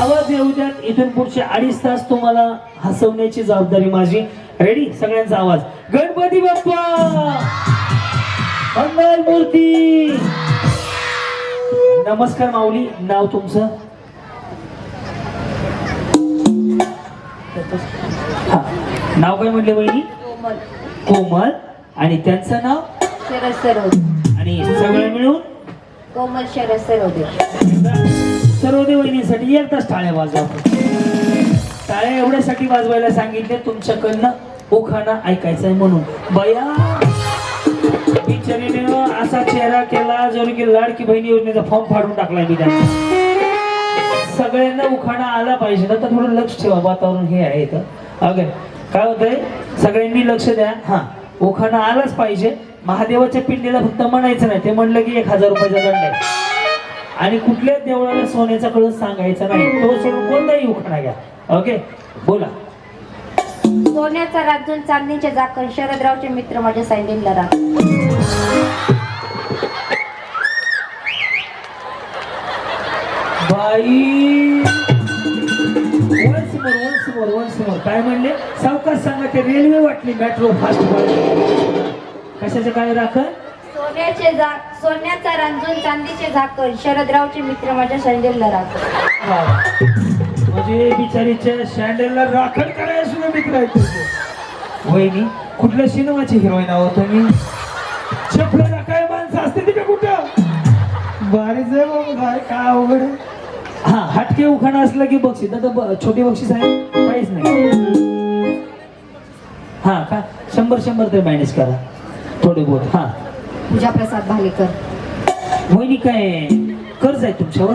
आवाज येऊ द्यात. इथून पुढचे अडीच तास तुम्हाला हसवण्याची जबाबदारी माझी. रेडी सगळ्यांचा आवाज. गणपती बाप्पा! मंगल मूर्ती! नमस्कार माऊली. नाव तुमचं? नाव काय म्हटले बहिणी कोमल. कोमल. आणि त्यांचं नाव? शरद सरोदे. आणि सगळं मिळून? कोमल शरद सरोदे. सर्वदेव वहिनीसाठी एकदाच टाळ्या वाजवा. टाळ्या एवढ्यासाठी वाजवायला सांगितले तुमच्याकडनं उखाणा ऐकायचा आहे म्हणून. बया! बिचारीने असा चेहरा केला जणू की लाडकी बहिणी योजनेचा फॉर्म फाडून टाकलाय मी त्यांचा सगळ्यांना उखाणा आला पाहिजे ना तर थोडं लक्ष ठेवा वातावरण हे आहे तर अगे काय होतंय? सगळ्यांनी लक्ष द्या. हा उखाणा आलाच पाहिजे. महादेवाच्या पिंडीला फक्त म्हणायचं नाही. ते म्हणलं की एक हजार रुपयाचा दंड आहे. आणि कुठल्याच देवळाला सोन्याचा कळस सांगायचा नाही? तो सोडून कोणताही उखाणा घ्या. ओके? बोला. सोन्याचा राजून चांदणीचे जाकण शरदरावचे मित्र माझ्या सँडीलला राख बाई! Once more once more once more काय म्हणले? सावकाश सांगा ते रेल्वे वाटली मेट्रो फास्ट कशाचे काय राखण? सोन्याचे जा सोन्याचा रांजून चांदीचे झाकण. शरदरावचे मित्र माझ्या सँडीलला राख. म्हणजे बिचारीच्या शँडलला राखण करायला सुद्धा मित्र आहेत तुझे. वहिनी कुठल्या सिनेमाची हिरोईन आहोत तुम्ही? चपलेला काय माणसं असते ती का कुठं? भारीच आहे बाबा भारी. काय अवघड आहे. हा हटके उखाणा असलं की बक्षीस. आता छोटी बक्षीस आहे. काहीच नाही. हा का? शंभर शंभर तरी मॅनेज करा. थोडे बहुत हा. पूजा प्रसाद भालेकर. वहिनी काय कर्ज आहे तुमच्यावर?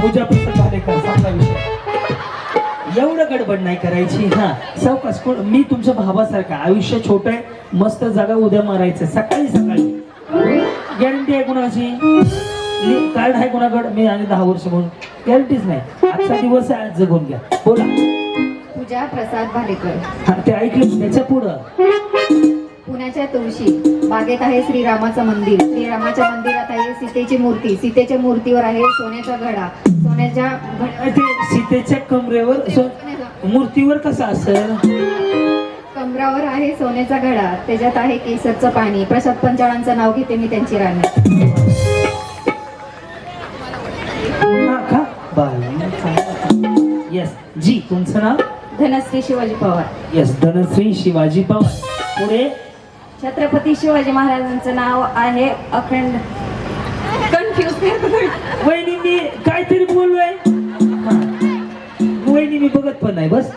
पूजा पुस्तक भालेकर संपला विषय. एवढं गडबड नाही करायची. हा सावकाश कोण? मी तुमच्या भावासारखा. आयुष्य छोट आहे. मस्त जागा उद्या मारायचं सकाळी सकाळी. गॅरंटी आहे कोणाची? कार्ड आहे कोणाकडे? मी आणि दहा वर्ष म्हणून. गॅरंटीच नाही. आजचा दिवस आहे आज जगून घ्या. बोला. पूजा प्रसाद भालेकर. हा ते ऐकलं त्याच्या पुढं. पुण्याच्या तुळशी. बागेत आहे श्रीरामाचं मंदिर. श्रीरामाच्या मंदिरात आहे सीतेची मूर्ती. सीतेच्या मूर्तीवर आहे सोन्याचा घडा. सोन्याच्या ते सीतेच्या कमरेवर सो- मूर्तीवर कसं असेल? कमरावर आहे सोन्याचा घडा. त्याच्यात आहे केसरचं पाणी. प्रसाद पंचाळांचं नाव घेते मी त्यांची राणी. बाई येस जी तुमचं नाव? धनश्री शिवाजी पवार. येस धनश्री शिवाजी पवार. पुढे? छत्रपती शिवाजी महाराजांचं नाव आहे अखंड. कन्फ्युज वहिनी मी काहीतरी बोललोय. हा. वहिनी मी बघत पण नाही बस.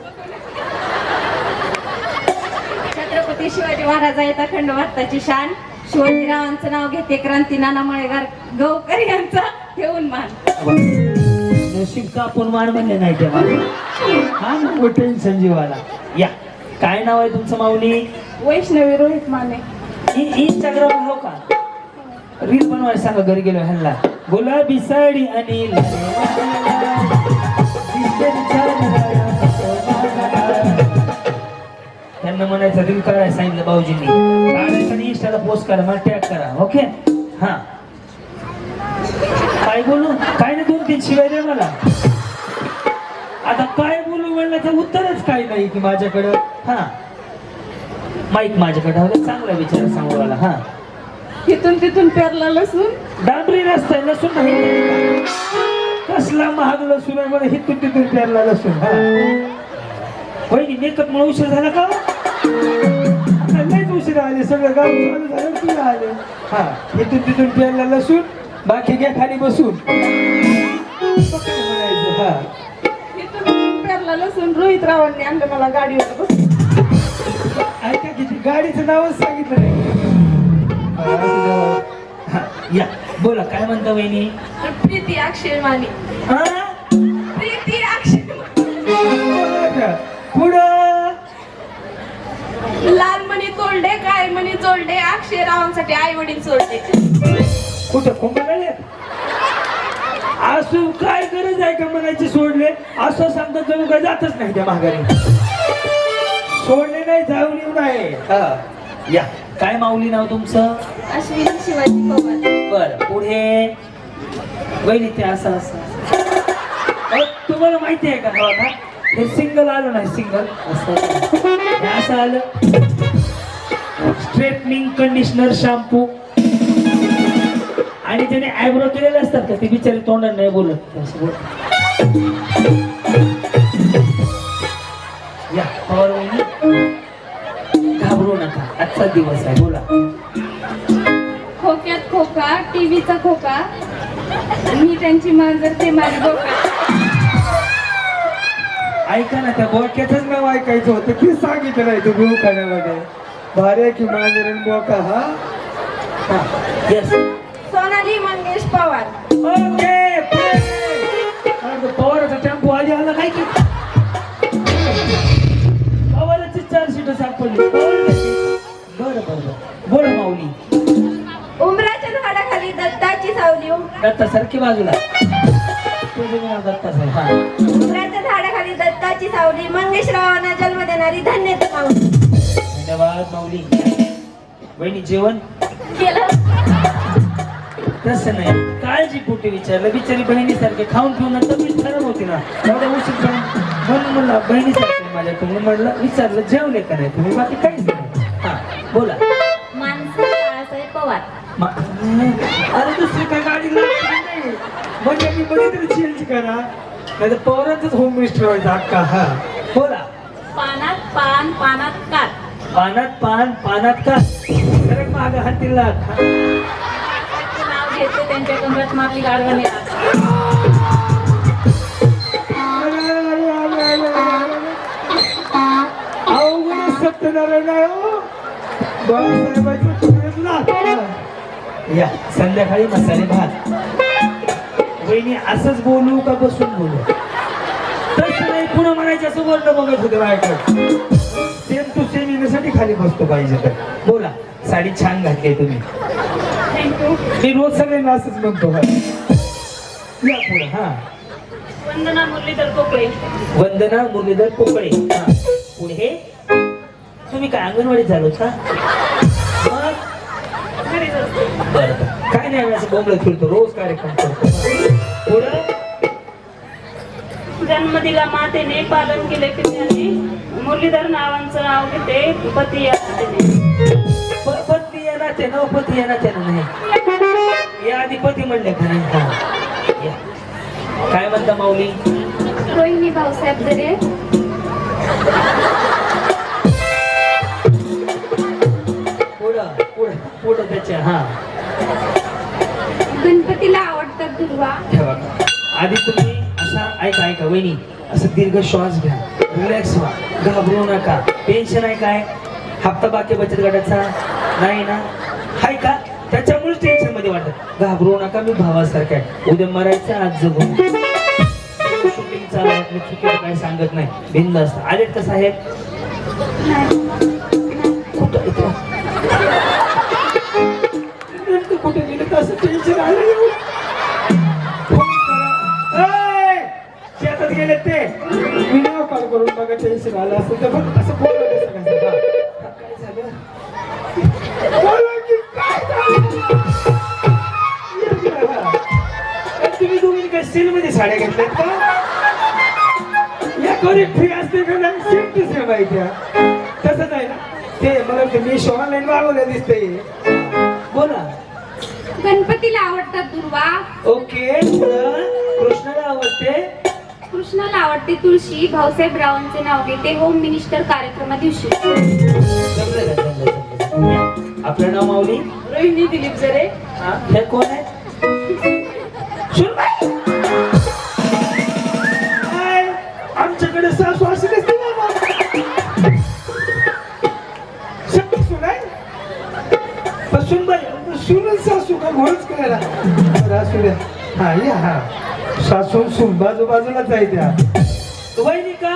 छत्रपती शिवाजी महाराज आहेत अखंड भारताची शान. शिवाजीरावांचं नाव घेते क्रांती नाना मळेगार गवकर यांचा. ठेवून मान नशीब कापून मार म्हणले नाही तेव्हा. हा नको टेन्शन जीवाला या. काय नाव आहे तुमचं माऊली? वैष्णवी रोहित माने. इंस्टाग्राम हो का? रील बनवायला सांगा घरी गेलो ह्यांना. गुलाबी साडी आणि त्यांना म्हणायचं रील करायला सांगितलं भाऊजींनी. इंस्टाला पोस्ट करा मला टॅग करा. ओके हा. काय बोलू? काय नाही दोन तीन शिवाय दे मला. आता काय बोलू म्हणलं तर उत्तरच काही नाही की माझ्याकडं. हा. माईक माझ्याकडे हवं चांगला विचार सांगू मला हा. तिथून तिथून पेरला लसून डांबरी रस्ता आहे लसूण नाही. कसला महाग लसूण आहे बरं हिथून तिथून पेरला लसूण हा. वहिनी मेकअप मुळे उशीर झाला का आता लयच उशीर आले सगळं गाव चालू झालं तुम्ही आले. हा इथून तिथून पेरला लसूण. बाकी घ्या खाली बसून. हा पेरला लसून रोहित रावांनी आणलं मला गाडीवर बसून ऐका किती गाडीचं नावच सांगितलं नाही. हा, या. बोला काय म्हणता वहिनी? प्रीती अक्षय माने. हा? प्रीती अक्षय पुढं? लाल मणी तोडले काय मणी जोडले अक्षय रावांसाठी आई वडील सोडले कुठं कुंभाला असू काय गरज आहे का म्हणायची सोडले? असं सांगतात जणू काय जातच नाही त्या माघारी. सोडले नाही जाऊन येऊ नाही हा. या. काय माऊली नाव तुमचं? अश्विनी शिवाजी पवार. बर पुढे. वहिनी ते असं असं. अहो, तुम्हाला माहिती आहे का हा आता? हे सिंगल आलं नाही सिंगल असं असं. हे असं आलं. स्ट्रेटनिंग कंडिशनर शॅम्पू आणि त्याने आयब्रो केलेले असतात का? ते बिचारे तोंडात नाही बोलत. असं बोल. या पवार घाबरू नका. आजचा दिवस आहे. बोला. खोक्यात खोका टीव्हीचा खोका. मी त्यांची मांजर ते माझी बोका ऐका ना त्या बोक्याचंच नाव ऐकायचं होतं. ते सांगितलं नाही तुम्ही खाण्यामध्ये भारी की मांजरण बोका हा? येस सोनाली मंगेश पवार. ओके पवाराचा टेम्पो आधी आला काय की? पवाराची चार सीट सापडली. बरं बरं बोल माऊली. उमराच्या झाडाखाली दत्ताची सावली दत्ता सारखी बाजूला. उमराच्या झाडाखाली दत्ताची सावली. मंगेश रावांना जन्म देणारी धन्य माऊली. धन्यवाद माऊली. बहिणी जेवण? केलं. तसं नाही काळजी पोटी विचारलं? बिचारी बहिणीसारखे खाऊन पिऊन तब्येत खराब होती ना. एवढ्या उशीर म्हणून म्हणलं बहिणीसारखे माझ्याकडून. म्हणलं विचारलं जेवले का नाही तुम्ही? बाकी काहीच नाही. हा बोला. मानसी बाळासाहेब पवार. मा- अरे दुसरी काय गाडी म्हणजे मी बघितलं चेंज करा. नाही तर पवारांचंच होम मिनिस्टर व्हायचं अक्का हा. बोला. पानात पान पानात कात. पानात पान पानात का सरक माग हातीला. नाव घेते कमरात गाडवाने अवघड सत्यनारायण हो. या संध्याकाळी मसाले भात. वहिनी असंच बोलू का बसून बोलू? तसं नाही पुन्हा म्हणायचं असं वर्ण बघत होते बायकडे सेम टू सेम येण्यासाठी खाली बसतो पाहिजे तर बोला साडी छान घातली तुम्ही. मी रोज सगळ्यांना असंच म्हणतो हा. या पुढे हा. वंदना मुरलीधर कोकळे वंदना मुरलीधर पोकळे हा. पुढे तुम्ही काय अंगणवाडीत झालो का? मग? घरीच असते. बरं बरं. काय नाही आम्ही असं बोंबलं फिरतो रोज कार्यक्रम करतो. पुढं? जन्म दिला मातेने पालन केले पित्याने मुरलीधर नावांचं नाव घेते पती या नात्याने. प- पत्नी या नात्यानं पती या नात्यानं नाही. या आधी पती म्हणले का? नाही. या. काय म्हणता माऊली? रोहिणी भाऊसाहेब दरे. पुढं पुढं पुढं त्याच्या हा. गणपतीला आवडतात दुर्वा. ठेवा. आधी तुम्ही असा ऐका ऐका वहिनी असं दीर्घ श्वास घ्या. रिलॅक्स व्हा. घाबरू नका. टेन्शन आहे काय? हप्ता बाकी बचत गटाचा? नाही ना? हाय का? त्याच्यामुळेच टेन्शनमध्ये वाटत घाबरू नका मी भावासारखा आहे. उद्या मरायचं आज जगून शूटिंग चालू आहे मी चुकीचं काही सांगत नाही. भिंद असतं आलेत का साहेब? कुठं हो? कुठे गेले तर असं टेन्शन आलं हो. शेतात गेले ते. व्हिडिओ कॉल करून बघा टेन्शन आलं असं तर असं बोललं काय झालं? साड्या घेतल्यात का या कोणी फ्री असते का नाही? सेम टू सेम आहे त्या तसंच आहे ना? ते मला वाटतं मी ऑनलाईन मागवल्या दिसते बोला. गणपतीला आवडतात दुर्वा. ओके कृष्णाला आवडते? कृष्णाला आवडते तुळशी. भाऊसाहेब रावांचे नाव घेते होम मिनिस्टर कार्यक्रमा दिवशी. आपलं नाव माऊली? रोहिणी दिलीप जरे. हा हे कोण आहे? घोडच करायला. असू द्या. हा या हा. सासू सून बाजू बाजूलाच आहे त्या. वहिनी का?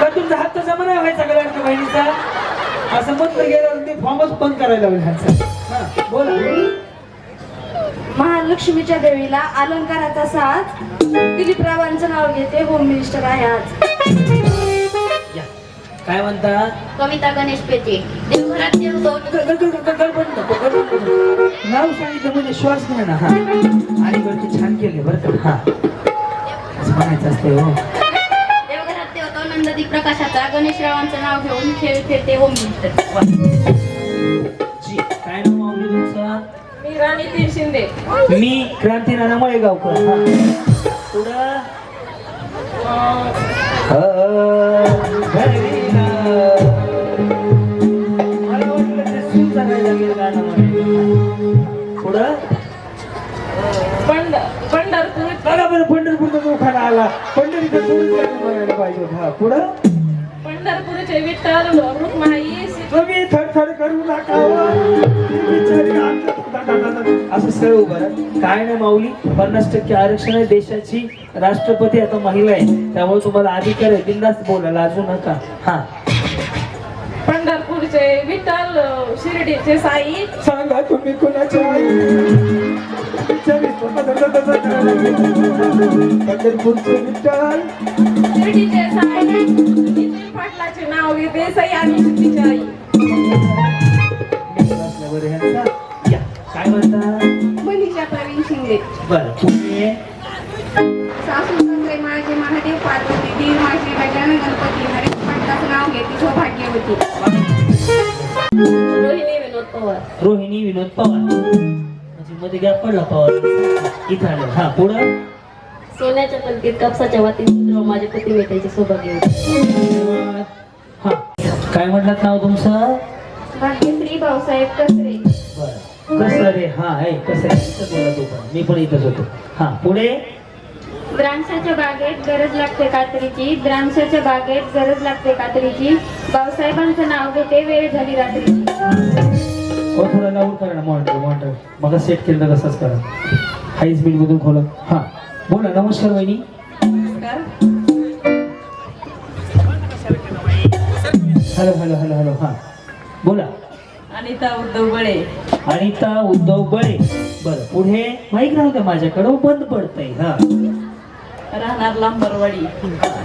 का तुमचा हात जमा नाही व्हायचा का लाडक्या बहिणीचा? असं म्हटलं गेलं ते फॉर्मच बंद करायला लागेल ह्यांचा हा, बोला. महालक्ष्मीच्या देवीला अलंकाराचा साज. दिलीप रावांचं नाव घेते होम मिनिस्टर आहे आज. काय म्हणता कविता गणेश पेटे देवघरात देव दोन. नाव सांगितलं म्हणजे श्वास घ्या ना हा आणि बरं ते छान केले बरं का हा असं म्हणायचं असते हो देवघरात देव दोन नंददी प्रकाशाचा गणेश रावांचं नाव घेऊन खेळ खेळते मिनिस्टर वा. जी काय नाव माऊली तुमचं मी राणी शिंदे मी क्रांती नाना मळेगावकर हा. पुढं पंढरपूरचे विठ्ठल रुक्माई तुम्ही थरथर करू नका हो. ती बिचारी आमच्या- असं सरळ उभं राहा. काय नाही माऊली पन्नास टक्के आरक्षण आहे देशाची राष्ट्रपती आता महिला आहे त्यामुळे तुम्हाला अधिकार आहे बिंदास बोला लाजू नका हा पंढरपूरचे विठ्ठल शिर्डीचे साई सांगा तुम्ही कोणाचे आई बिचारी स्वतः धडधड धडधड करायला लागली. पंढरपूरचे विठ्ठल शिर्डीचे साई पाटलाचे नाव घेते सई आणि सिद्धीची आई बरं ह्यांचा या. काय म्हणता? मनीषा प्रवीण शिंदे. बरं पुणे सासू सासरे माझे महादेव पार्वती दीर माझे गजानन गणपती हरेश पाटलाचं नाव घेते सौभाग्यवती. रोहिणी विनोद पवार. रोहिणी विनोद पवार. म्हणजे मध्ये गॅप पडला पवार. इथं आलं. हा पुढं? सोन्याच्या पलकीत कापसाच्या वातीत सुद्धा माझे पती भेटायचे सौभाग्य होते. हा. काय म्हटलात नाव तुमचं? भाग्यश्री भाऊसाहेब कसरे. हा आहे बोला तू पण. मी पण इथंच होतो. हा पुढे? द्राक्षाच्या बागेत गरज लागते कात्रीची. द्राक्षाच्या बागेत गरज लागते कात्रीची. भाऊसाहेबांचं नाव घेते वेळ झाली रात्रीची हो थोडा लावून करा ना मॉनिटर मॉनिटर मग सेट केलं तर तसंच करा. हाय स्पीड मधून खोला. हा. बोला नमस्कार वहिनी. हॅलो हॅलो हॅलो हॅलो हा. बोला. अनिता उद्धव बळे. अनिता उद्धव बळे. बरं पुढे माहीत नव्हतं माझ्याकडं बंद पडतंय हा. राहणार लांबरवाडी.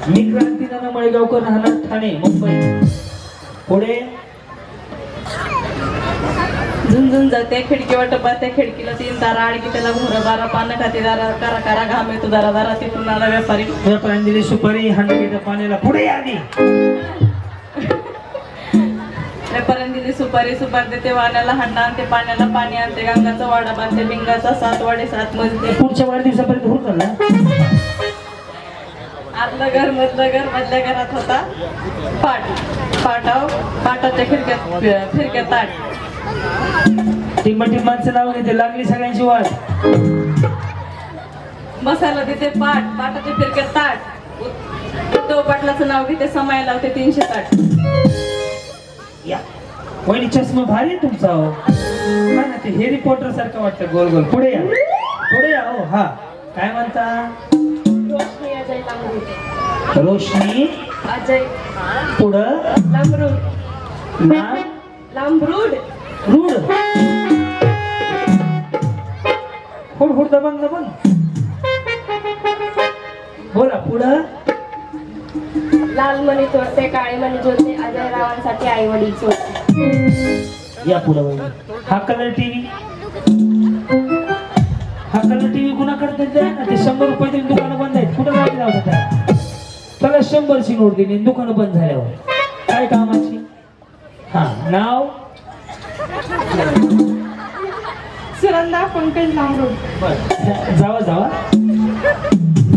मी क्रांतीनाना मळेगावकर राहणार ठाणे मुंबई. पुढे झुंझुन जाते खिडकी वाट पाहते खिडकीला तीन तारा आडकी त्याला घोर बारा पानं खाते दारा करा करा घाम येतो दारा दारा तिथून आला व्यापारी. व्यापाऱ्याने दिली सुपारी हांडगीच्या पाण्याला. पुढे आधी! व्यापाऱ्याने दिली सुपारी सुपारी देते वाण्याला हांडा आणते पाण्याला पाणी आणते गंगाचा वाडा बांधते बिंगाचा सात वाडे सात मजले पुढच्या वाढदिवसापर्यंत होऊन चालला. आतलं घर मधलं घर मधल्या घरात होता पाट. पाटाव पाटाच्या खिडक्यात फिरक्यात ताट. टिंबा टिंबांचं नाव घेते लागली सगळ्यांची वाट. बसायला तिथे पाट पाटाच्या फिरक्यात ताट. उद्धव पाटलाचं नाव घेते समाय लावते तीनशे ताट. या. वहिनी चष्मा भारी आहे तुमचा हो. हा ना ते हेरी पॉटर सारखं वाटतं गोल गोल. पुढे या. पुढे या हो हा. काय म्हणता? रोशनी अजय रोशनी? अजय. पुढं? लांबरूड. ना लांबरूड. रूढ हुड हुड दबंग दबंग. बोला पुढं? लाल मणी चोरते काळे मणी जोडते अजय रावांसाठी आई वडील चोरते या पुढं हा कलर टीव्ही हा कलर टीव्ही कुणाकडे द्या ना ते शंभर रुपये तरी दुकानं बंद आहेत. कुठं जायचं लावतं त्याला त्याला शंभरची नोट दिली दुकानं बंद झाल्यावर. काय कामाची? हा नाव? सुरंदा पंकज जा- जावा जावा.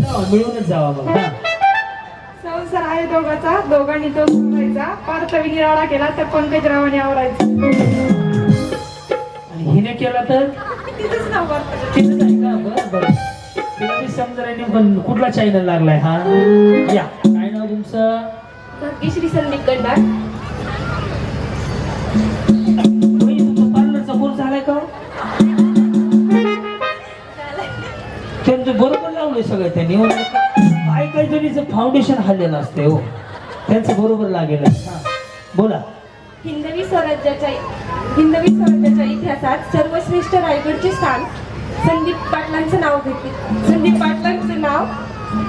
जावा मिळूनच जावा मग. हा. संसार आहे दोघाचा दोघांनी तो सोडायचा. पार्थवी निराळा केला तर पंकजरावाने आवरायचा. आणि हिने केला तर? तिथंच नाव तिथंच आहे का? बरं बरं. तिला मी पण कुठला चॅनल लागलाय हा? या. काय नाव तुमचं? भाग्यश्री संदीप गड्डा त्यांनी हो. काय काय जणीचं फाउंडेशन हल्लेलं असते हो. त्यांचं बरोबर लागेल हा बोला. हिंदवी स्वराज्याच्या हिंदवी स्वराज्याच्या इतिहासात सर्वश्रेष्ठ रायगडचे स्थान संदीप पाटलांचं नाव घेते संदीप पाटलांचं नाव?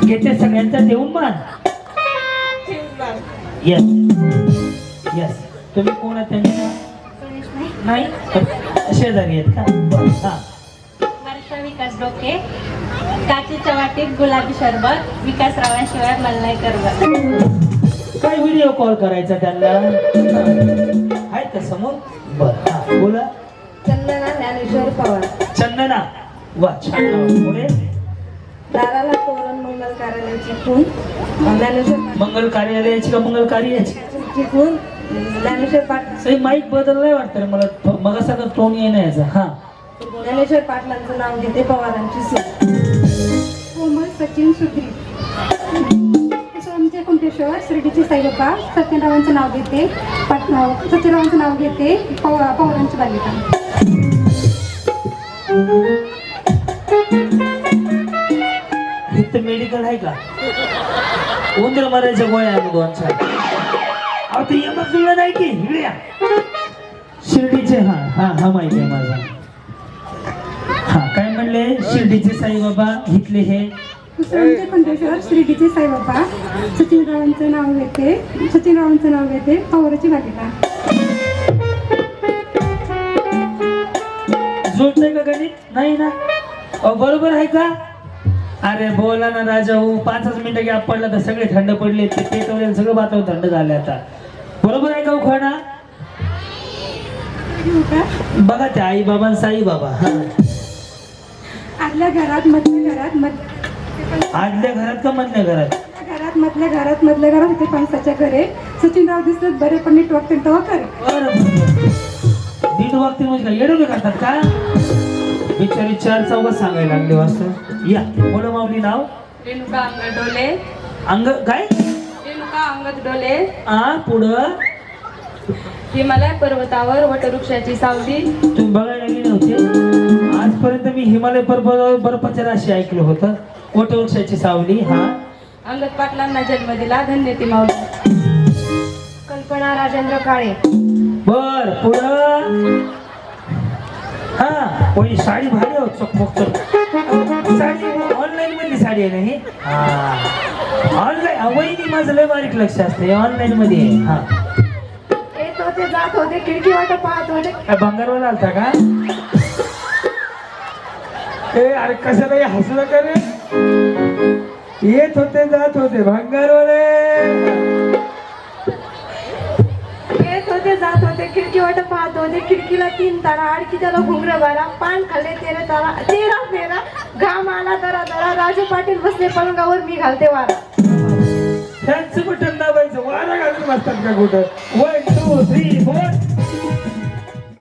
घेते सगळ्यांचा देऊन मान येस येस तुम्ही कोण त्यांच्या? नाही. शेजारी आहेत का? हा. विकास डोके काचेच्या वाटीत गुलाबी सरबत विकास रावांशिवाय मला नाही करवत. काय व्हिडिओ कॉल करायचा त्यांना? हा. आहेत का समोर? बर बोला. चंदना ज्ञानेश्वर पवार. चंदना वा छान. पुढे? दाराला तोरण मंगल कार्यालयाची खून. ज्ञानेश्वर मंगल कार्यालयाची का मंगल कार्याची? खून. ज्ञानेश्वर पाट सही माईक बदललाय वाटतं रे मला. मग असा टोन येईना याचा. हा. ज्ञानेश्वर पाटलांचं नाव घेते पवारांची सून. कोमल सचिन सुद्री. स्वामीचे कुंटेश्वर शिर्डीचे साईबाबा सत्यनारायणचं नाव घेते पाटणा सत्यनारायणचं नाव घेते पव पवारांची बालिका. इथं मेडिकल आहे का? उंदर मारायच्या गोळ्या आहे दोनच्या अहो ते जुळलं नाही की. शिर्डीचे हा हा हा माहिती आहे माझा. हा म्हणले शिर्डीचे साईबाबा इथले हे. स्वामीचे कुंटेश्वर शिर्डीचे साईबाबा. सचिनरावांचं नाव घेते. सचिनरावांचं नाव घेते. पवाराची बालिका जुळतंय का? गणित? नाही ना? अहो बरोबर आहे का? अरे बोला ना राजा हो. पाचच मिनिटं गॅप पडला तर सगळे थंड पडले. ते पेटवले सगळं वातावरण थंड झाले आता. बरोबर आहे का उखाणा हो का? बघा त्या आई बाबा आणि साई बाबा. हा. आदल्या घरात मधल्या घरात मध आदल्या घरात का मधल्या घरात? घरात मधल्या घरात मधल्या घरात होते पंचाच्या घरे. सचिनराव दिसत बरे पण नीट वागते तेव्हा करे बरं नीट वागते म्हणजे काय? येडवले करतात का? बिचारी चार चौघ सांगायला लागले वाजता या बोला माऊली नाव? रेणुका अंगद डोले अंग काय? रेणुका अंगद डोले आ पुढं? हिमालय पर्वतावर वटवृक्षाची सावली. तुम्ही बघायला गेले होते? आजपर्यंत मी हिमालय पर्वतावर बर्फाच्या राशी ऐकलं होतं. वटवृक्षाची सावली हा. अंगद पाटलांना जन्म दिला. धन्य ती माऊली. कल्पना राजेंद्र काळे. बर पुढं. हा ओई साडी भारी हो चकमक चक साडी ऑनलाईन मधली साडी आहे ना ही? हा. ऑनलाईन वहिनी माझं लय बारीक लक्ष असते ऑनलाईन मध्ये आहे. हा. येत होते जात होते खिडकी वाट पाहत होते. काय बंगारवर आलता का? ए अरे कशाला हे हसलं का रे येत होते जात होते भंगारवाले. येत होते जात होते खिडकी वाट पाहत होते. खिडकीला तीन तारा आडकी त्याला घुंगर बारा पान खाल्ले तेरा तारा तेरा तेरा. घाम आला तरा तरा राजू पाटील बसले पलंगावर मी घालते वारा. फॅनचं बटन दाबायचं? वारा घालून बसतात का कुठं? One two three four